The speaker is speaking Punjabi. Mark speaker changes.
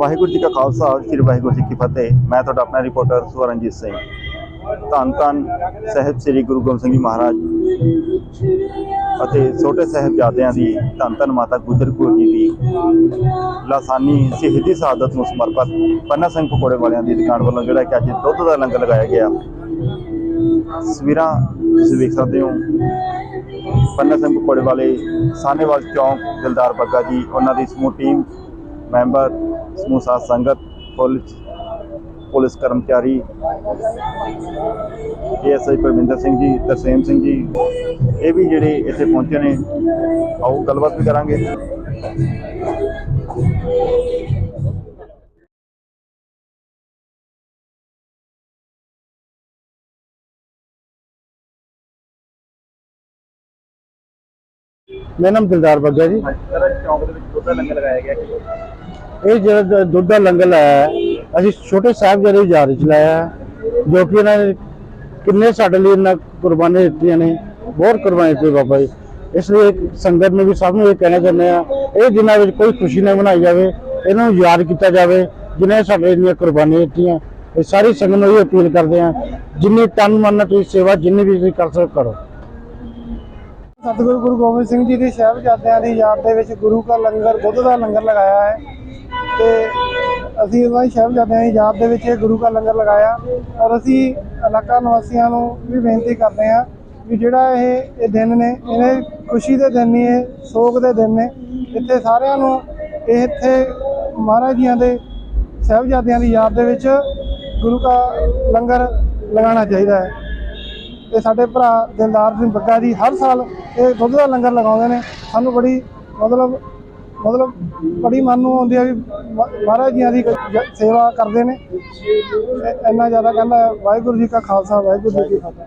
Speaker 1: ਵਾਹਿਗੁਰੂ ਜੀ ਕਾ ਖਾਲਸਾ, ਸ੍ਰੀ ਵਾਹਿਗੁਰੂ ਜੀ ਕੀ ਫਤਿਹ। ਮੈਂ ਤੁਹਾਡਾ ਆਪਣਾ ਰਿਪੋਰਟਰ ਸਵਰਨਜੀਤ ਸਿੰਘ। ਧੰਨ ਧੰਨ ਸਾਹਿਬ ਸ੍ਰੀ ਗੁਰੂ ਗੋਬਿੰਦ ਸਿੰਘ ਜੀ ਮਹਾਰਾਜ। ਅਤੇ ਛੋਟੇ ਸਾਹਿਬਜ਼ਾਦਿਆਂ ਦੀ ਧੰਨ ਧੰਨ ਮਾਤਾ ਗੁਜਰ ਕੌਰ ਜੀ ਦੀ ਲਾਸਾਨੀ ਸ਼ਹੀਦੀ ਸ਼ਹਾਦਤ ਨੂੰ ਸਮਰਪਿਤ ਪੰਨਾ ਸਿੰਘ ਪਕੌੜੇ ਵਾਲਿਆਂ ਦੀ ਦੁਕਾਨ ਵੱਲੋਂ ਜਿਹੜਾ ਕਿ ਅੱਜ ਦੁੱਧ ਦਾ ਲੰਗਰ ਲਗਾਇਆ ਗਿਆ। ਤਸਵੀਰਾਂ ਤੁਸੀਂ ਵੇਖ ਸਕਦੇ ਹੋ। ਪੰਨਾ ਸਿੰਘ ਪਕੌੜੇ ਵਾਲੇ ਸਾਹਨੇਵਾਲ ਚੌਂਕ, ਦਿਲਦਾਰ ਬੱਗਾ ਜੀ, ਉਹਨਾਂ ਦੀ ਸਮੂਹ ਟੀਮ ਮੈਂਬਰ ਸਮੂਹ ਸਾਧ ਸੰਗਤ ਪੁਲਿਸ ਪੁਲਿਸ ਕਰਮਚਾਰੀ ਏਐਸਆਈ ਪਰਮਿੰਦਰ ਸਿੰਘ ਜੀ ਤਰਸੇਮ ਸਿੰਘ ਜੀ ਇਹ ਵੀ ਜਿਹੜੇ ਇੱਥੇ ਪਹੁੰਚੇ ਨੇ ਆਓ ਗੱਲਬਾਤ ਵੀ ਕਰਾਂਗੇ
Speaker 2: ਮੇਰਾ ਨਾਮ ਦਿਲਦਾਰ ਬੱਗਾ ਜੀ
Speaker 1: ਜਿਹੜਾ ਚੌਂਕ ਦੇ ਵਿੱਚ ਦੁੱਧ ਦਾ ਲੰਗਰ ਲਗਾਇਆ ਗਿਆ
Speaker 2: ਇਹ ਜਿਹੜਾ ਦੁੱਧ ਦਾ ਲੰਗਰ ਹੈ ਅਸੀਂ ਛੋਟੇ ਸਾਹਿਬਜ਼ਾਦੇ ਯਾਦ ਚ ਲਾਇਆ ਹੈ, ਜੋ ਕਿ ਇਹਨਾਂ ਨੇ ਕਿੰਨੇ ਸਾਡੇ ਲਈ ਇਹਨਾਂ ਕੁਰਬਾਨੀਆਂ ਦਿੱਤੀਆਂ ਨੇ ਬਹੁਤ ਕੁਰਬਾਨੀ ਦਿੱਤੀ ਬਾਬਾ ਜੀ। ਇਸ ਲਈ ਸੰਗਤ ਨੂੰ ਵੀ ਸਭ ਨੂੰ ਇਹ ਕਹਿਣਾ ਚਾਹੁੰਦੇ ਆ ਇਹ ਦਿਨਾਂ ਵਿੱਚ ਕੋਈ ਖੁਸ਼ੀ ਨਾ ਮਨਾਈ ਜਾਵੇ ਇਹਨਾਂ ਨੂੰ ਯਾਦ ਕੀਤਾ ਜਾਵੇ ਜਿਨ੍ਹਾਂ ਸਾਡੇ ਇੰਨੀਆਂ ਕੁਰਬਾਨੀਆਂ ਦਿੱਤੀਆਂ। ਇਹ ਸਾਰੀ ਸੰਗਤ ਨੂੰ ਇਹ ਅਪੀਲ ਕਰਦੇ ਆ ਜਿੰਨੀ ਤਨ ਮਨ ਨਾਲ ਤੁਸੀਂ ਸੇਵਾ ਜਿੰਨੀ ਵੀ ਤੁਸੀਂ ਕਰ ਸਕੋ ਕਰੋ।
Speaker 3: ਸਤਿਗੁਰੂ ਗੁਰੂ ਗੋਬਿੰਦ ਸਿੰਘ ਜੀ ਦੀ ਸਾਹਿਬਜ਼ਾਦਿਆਂ ਦੀ ਯਾਦ ਦੇ ਵਿੱਚ ਗੁਰੂ ਕਾ ਲੰਗਰ ਦੁੱਧ ਦਾ ਲੰਗਰ ਲਗਾਇਆ ਹੈ। ਤੇ ਅਸੀਂ ਉਹਨਾਂ ਦੀ ਸਾਹਿਬਜ਼ਾਦਿਆਂ ਦੀ ਯਾਦ ਦੇ ਵਿੱਚ ਇਹ ਗੁਰੂ ਕਾ ਲੰਗਰ ਲਗਾਇਆ। ਔਰ ਅਸੀਂ ਇਲਾਕਾ ਨਿਵਾਸੀਆਂ ਨੂੰ ਵੀ ਬੇਨਤੀ ਕਰਦੇ ਹਾਂ ਵੀ ਜਿਹੜਾ ਇਹ ਇਹ ਦਿਨ ਨੇ, ਇਹਨੇ ਖੁਸ਼ੀ ਦੇ ਦਿਨ ਨਹੀਂ ਇਹ ਸੋਗ ਦੇ ਦਿਨ ਨੇ, ਇੱਥੇ ਸਾਰਿਆਂ ਨੂੰ ਇਹ ਇੱਥੇ ਮਹਾਰਾਜ ਜੀਆਂ ਦੇ ਸਾਹਿਬਜ਼ਾਦਿਆਂ ਦੀ ਯਾਦ ਦੇ ਵਿੱਚ ਗੁਰੂ ਕਾ ਲੰਗਰ ਲਗਾਉਣਾ ਚਾਹੀਦਾ ਹੈ। ਤੇ ਸਾਡੇ ਭਰਾ ਦਿਲਦਾਰ ਸਿੰਘ ਬੱਗਾ ਜੀ ਹਰ ਸਾਲ ਇਹ ਦੁੱਧ ਦਾ ਲੰਗਰ ਲਗਾਉਂਦੇ ਨੇ। ਸਾਨੂੰ ਬੜੀ ਮਤਲਬ ਮਤਲਬ ਬੜੀ ਮਨ ਨੂੰ ਆਉਂਦੀ ਹੈ ਵੀ ਮਹਾਰਾਜ ਜੀਆਂ ਦੀ ਸੇਵਾ ਕਰਦੇ ਨੇ। ਇੰਨਾ ਜ਼ਿਆਦਾ ਕਹਿੰਦਾ ਵਾਹਿਗੁਰੂ ਜੀ ਕਾ ਖਾਲਸਾ, ਵਾਹਿਗੁਰੂ ਜੀ ਕੀ ਫਤਿਹ।